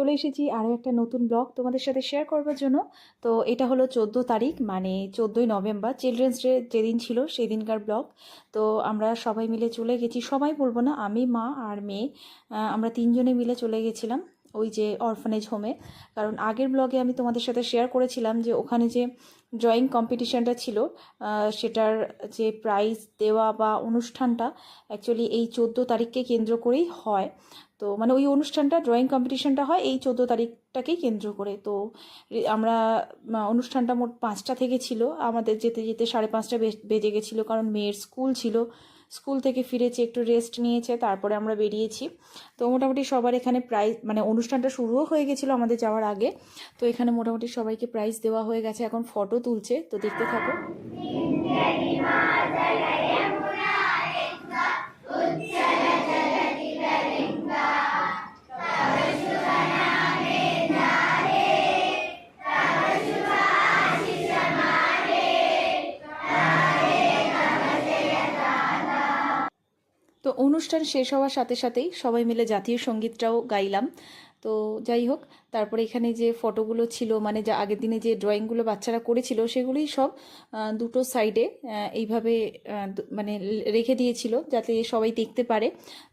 চলে এসেছি আরও একটা নতুন ব্লগ তোমাদের সাথে শেয়ার করবার জন্য। তো এটা হলো চোদ্দ তারিখ মানে চোদ্দোই নভেম্বর চিলড্রেন্স ডে যেদিন ছিল সেই দিনকার ব্লগ। তো আমরা সবাই মিলে চলে গেছি, সবাই বলব না, আমি, মা আর মেয়ে আমরা তিনজনে মিলে চলে গেছিলাম ওই যে অরফানেজ হোমে কারণ আগের ব্লগে আমি তোমাদের সাথে শেয়ার করেছিলাম যে ওখানে যে ড্রয়িং কম্পিটিশানটা ছিল সেটার যে প্রাইজ দেওয়া বা অনুষ্ঠানটা অ্যাকচুয়ালি এই চোদ্দ তারিখকে কেন্দ্র করেই হয়। তো মানে ওই অনুষ্ঠানটা ড্রয়িং কম্পিটিশনটা হয় এই চোদ্দ তারিখটাকেই কেন্দ্র করে। তো আমরা অনুষ্ঠানটা মোট পাঁচটা থেকে ছিল। আমাদের যেতে যেতে সাড়ে পাঁচটা বেজে গেছিল কারণ মেয়ের স্কুল ছিল। স্কুল থেকে ফিরেছে, একটু রেস্ট নিয়েছে, তারপরে আমরা বেরিয়েছি। তো মোটামুটি সবার এখানে প্রাইজ মানে অনুষ্ঠানটা শুরুও হয়ে গেছিল আমাদের যাওয়ার আগে। তো এখানে মোটামুটি সবাইকে প্রাইজ দেওয়া হয়ে গেছে। এখন ফটো তুলছে। তো দেখতে থাকো। অনুষ্ঠান শেষ হওয়ার সাথে সাথেই সবাই মিলে জাতীয় সঙ্গীতটাও গাইলাম। তো যাই হোক তারপরে এখানে যে ফটোগুলো ছিল মানে যা আগের দিনে যে ড্রয়িংগুলো বাচ্চারা করেছিল, সেগুলোই সব দুটো সাইডে এইভাবে মানে রেখে দিয়েছিল যাতে সবাই দেখতে পারে।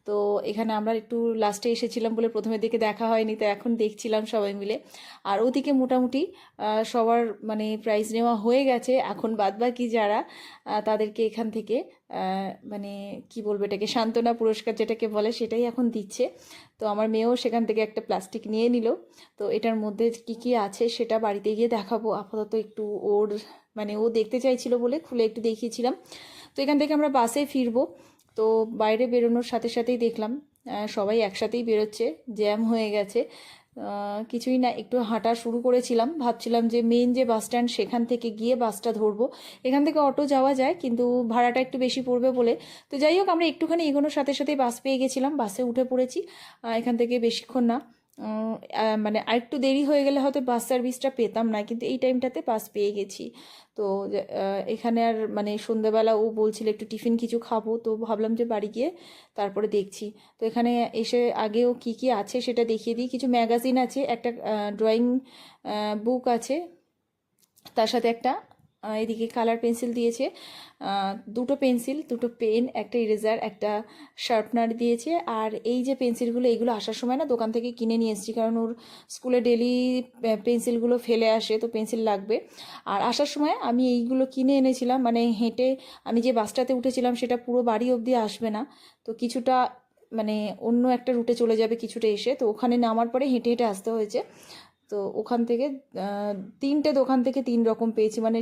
তো এখানে আমরা একটু লাস্টে এসেছিলাম বলে প্রথমের দিকে দেখা হয়নি, তো এখন দেখছিলাম সবাই মিলে। আর ওদিকে মোটামুটি সবার মানে প্রাইজ নেওয়া হয়ে গেছে। এখন বাদবাকি যারা তাদেরকে এখান থেকে মানে কি বলব এটাকে, সান্ত্বনা পুরস্কার যেটাকে বলে সেটাই এখন দিচ্ছে। তো আমার মেয়েও সেখান থেকে একটা প্লাস্টিক নিয়ে নিল। তো এটার মধ্যে কি কি আছে সেটা বাড়িতে গিয়ে দেখাবো। আপাতত একটু ওর মানে ও দেখতে চাইছিল বলে খুলে একটু দেখিয়েছিলাম। তো এখান থেকে আমরা বাসে ফিরবো। তো বাইরে বেরোনোর সাথে সাথেই দেখলাম সবাই একসাথেই বেরোচ্ছে, জ্যাম হয়ে গেছে। কিছুই না, একটু হাঁটা শুরু করেছিলাম। ভাবছিলাম যে মেন যে বাস স্ট্যান্ড সেখান থেকে গিয়ে বাসটা ধরবো। এখান থেকে অটো যাওয়া যায়, কিন্তু ভাড়াটা একটু বেশি পড়বে বলে। তো যাই হোক, আমরা একটুখানি এগোনোর সাথে সাথেই বাস পেয়ে গেছিলাম। বাসে উঠে পড়েছি। এখান থেকে বেশিক্ষণ না। মানে আরেকটু দেরি হয়ে গেলে হয়তো বাস সার্ভিসটা পেতাম না, কিন্তু এই টাইমটাতে বাস পেয়ে গেছি। তো এখানে আর মানে সন্ধ্যেবেলা ও বলছিল একটু টিফিন কিছু খাব, তো ভাবলাম যে বাড়ি গিয়ে তারপরে দেখছি। তো এখানে এসে আগেও কি কি আছে সেটা দেখিয়ে দিই। কিছু ম্যাগাজিন আছে, একটা ড্রয়িং বুক আছে, তার সাথে একটা এদিকে কালার পেন্সিল দিয়েছে। দুটো পেন্সিল দুটো পেন একটা ইরেজার একটা শার্পনার দিয়েছে। আর এই যে পেন্সিলগুলো এইগুলো আসার সময় না দোকান থেকে কিনে নিয়ে এসেছি, কারণ ওর স্কুলে ডেলি পেন্সিলগুলো ফেলে আসে, তো পেন্সিল লাগবে। আর আসার সময় আমি এইগুলো কিনে এনেছিলাম মানে হেঁটে আমি যে বাসটাতে উঠেছিলাম, সেটা পুরো বাড়ি অবধি আসবে না। তো কিছুটা মানে অন্য একটা রুটে চলে যাবে কিছুটা এসে, তো ওখানে নামার পরে হেঁটে হেঁটে আসতে হয়েছে। তো ওখান থেকে তিনটে দোকান থেকে তিন রকম পেয়েছি। মানে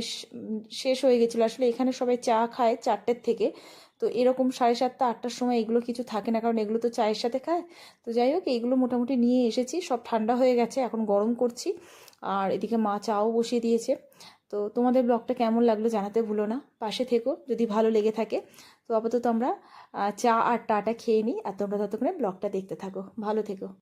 শেষ হয়ে গেছিল। আসলে এখানে সবাই চা খায় চারটের থেকে। তো এরকম সাড়ে সাতটা, আটটার সময় এগুলো কিছু থাকে না। কারণ এগুলো তো চায়ের সাথে খায়। তো যাই হোক এইগুলো মোটামুটি নিয়ে এসেছি। সব ঠান্ডা হয়ে গেছে। এখন গরম করছি। আর এদিকে মা চাও বসিয়ে দিয়েছে। তো তোমাদের ব্লগটা কেমন লাগল জানাতে ভুলো না। পাশে থেকো যদি ভালো লেগে থাকে। তো আপাতত আমরা চা আর টাটা খেয়ে নিই। আর তোমরা ততক্ষণে ব্লগটা দেখতে থাকো। ভালো থেকো।